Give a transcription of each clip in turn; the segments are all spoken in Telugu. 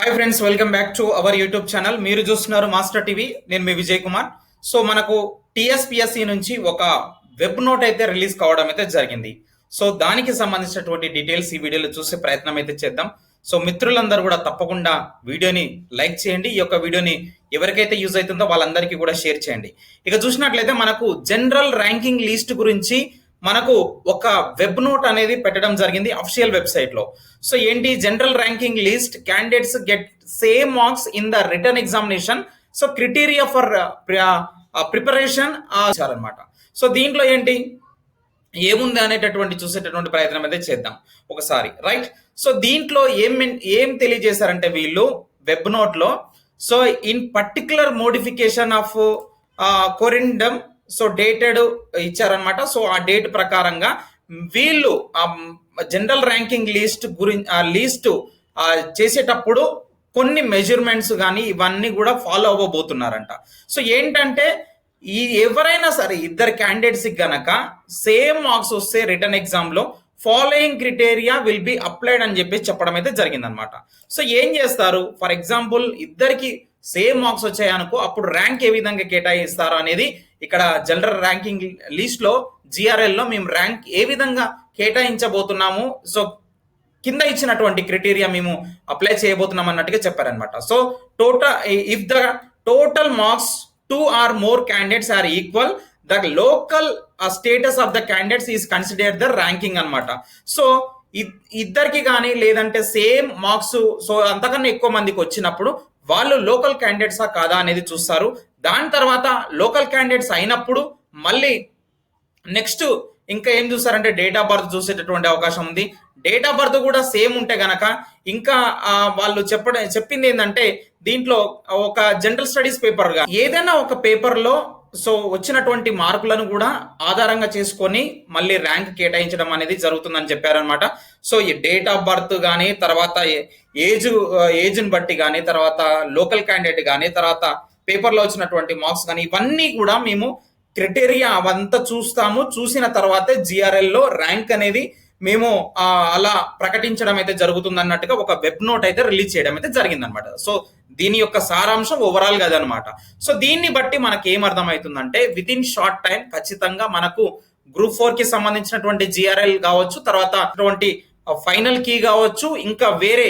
Hi friends welcome back to our YouTube channel మీరు చూస్తున్నారు మాస్టర్ టీవీ నేను మీ విజయ్ కుమార్. సో మనకు టిఎస్పిఎస్సి నుంచి ఒక వెబ్ నోట్ అయితే రిలీజ్ కావడం అయితే జరిగింది. సో దానికి సంబంధించినటువంటి డీటెయిల్స్ ఈ వీడియోలో చూసే ప్రయత్నం అయితే చేద్దాం. సో మిత్రులందరూ కూడా తప్పకుండా వీడియోని లైక్ చేయండి. ఈ యొక్క వీడియోని ఎవరికైతే యూజ్ అవుతుందో వాళ్ళందరికీ కూడా షేర్ చేయండి. ఇక చూసినట్లయితే మనకు జనరల్ ర్యాంకింగ్ లిస్ట్ గురించి మనకు ఒక వెబ్ నోట్ అనేది పెట్టడం జరిగింది అఫీషియల్ వెబ్సైట్లో. సో ఏంటి? General ranking list candidates get same marks in the written examination so criteria for preparation అనమాట సో దీంట్లో ఏంటి? ఏముంది అనేటటువంటి చూసేటటువంటి ప్రయత్నం అయితే చేద్దాం ఒకసారి. రైట్ సో దీంట్లో ఏం ఏం తెలియజేశారంటే వీళ్ళు వెబ్ నోట్లో. So in particular modification of corrigendum so dated ఇచ్చారనమాట సో ఆ డేట్ ప్రకారంగా వీళ్ళు జనరల్ ర్యాంకింగ్ లిస్ట్ గురించి ఆ లిస్ట్ చేసేటప్పుడు కొన్ని మెజర్మెంట్స్ కానీ ఇవన్నీ కూడా ఫాలో అవ్వబోతున్నారంట. సో ఏంటంటే ఈ ఎవరైనా సరే ఇద్దరు క్యాండిడేట్స్కి గనక సేమ్ మార్క్స్ వస్తే రిటర్న్ ఎగ్జామ్లో following criteria will be applied అని చెప్పి చెప్పడం అయితే జరిగిందనమాట సో ఏం చేస్తారు? ఫర్ ఎగ్జాంపుల్ ఇద్దరికి సేమ్ మార్క్స్ వచ్చాయనుకో అప్పుడు ర్యాంక్ ఏ విధంగా కేటాయిస్తారు అనేది ఇక్కడ జనరల్ ర్యాంకింగ్ లిస్ట్లో జిఆర్ఎల్లో మేము ర్యాంక్ ఏ విధంగా కేటాయించబోతున్నాము? సో కింద ఇచ్చినటువంటి క్రైటీరియా మేము అప్లై చేయబోతున్నాం అన్నట్టుగా చెప్పారనమాట so total if the total marks two or more candidates are equal the local status of the candidates is consider the ranking అనమాట సో ఇద్దరికి కానీ లేదంటే సేమ్ మార్క్స్ సో అంతకన్నా ఎక్కువ మందికి వచ్చినప్పుడు వాళ్ళు లోకల్ క్యాండిడేట్సా కాదా అనేది చూస్తారు. దాని తర్వాత లోకల్ క్యాండిడేట్స్ అయినప్పుడు మళ్ళీ నెక్స్ట్ ఇంకా ఏం చూస్తారంటే డేట్ ఆఫ్ బర్త్ చూసేటటువంటి అవకాశం ఉంది. డేట్ ఆఫ్ బర్త్ కూడా సేమ్ ఉంటే గనక ఇంకా వాళ్ళు చెప్పడం చెప్పింది ఏంటంటే దీంట్లో ఒక జనరల్ స్టడీస్ పేపర్గా ఏదైనా ఒక పేపర్లో సో వచ్చినటువంటి మార్కులను కూడా ఆధారంగా చేసుకొని మళ్ళీ ర్యాంక్ కేటాయించడం అనేది జరుగుతుందని చెప్పారనమాట సో ఈ డేట్ ఆఫ్ బర్త్ కానీ తర్వాత ఏజ్ ఏజ్ని బట్టి కానీ తర్వాత లోకల్ క్యాండిడేట్ కానీ తర్వాత పేపర్లో వచ్చినటువంటి మార్క్స్ కానీ ఇవన్నీ కూడా మేము క్రిటేరియా అవంతా చూస్తాము. చూసిన తర్వాతే జిఆర్ఎల్లో ర్యాంక్ అనేది మేము అలా ప్రకటించడం అయితే జరుగుతుంది అన్నట్టుగా ఒక వెబ్ నోట్ అయితే రిలీజ్ చేయడం అయితే జరిగింది అనమాట సో దీని యొక్క సారాంశం ఓవరాల్గా అదనమాట సో దీన్ని బట్టి మనకి ఏమర్థమవుతుందంటే విత్ ఇన్ షార్ట్ టైం ఖచ్చితంగా మనకు గ్రూప్ ఫోర్కి సంబంధించినటువంటి జిఆర్ఎల్ కావచ్చు తర్వాత అటువంటి ఫైనల్ కీ కావచ్చు ఇంకా వేరే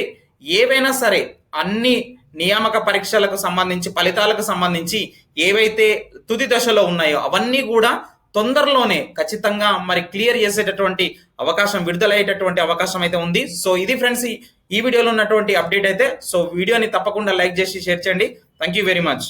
ఏవైనా సరే అన్ని నియామక పరీక్షలకు సంబంధించి ఫలితాలకు సంబంధించి ఏవైతే తుది దశలో ఉన్నాయో అవన్నీ కూడా తొందరలోనే ఖచ్చితంగా మరి క్లియర్ చేసేటటువంటి అవకాశం విడుదలయ్యేటటువంటి అవకాశం అయితే ఉంది. సో ఇది ఫ్రెండ్స్ ఈ వీడియోలో ఉన్నటువంటి అప్డేట్ అయితే సో వీడియోని తప్పకుండా లైక్ చేసి షేర్ చేయండి. Thank you very much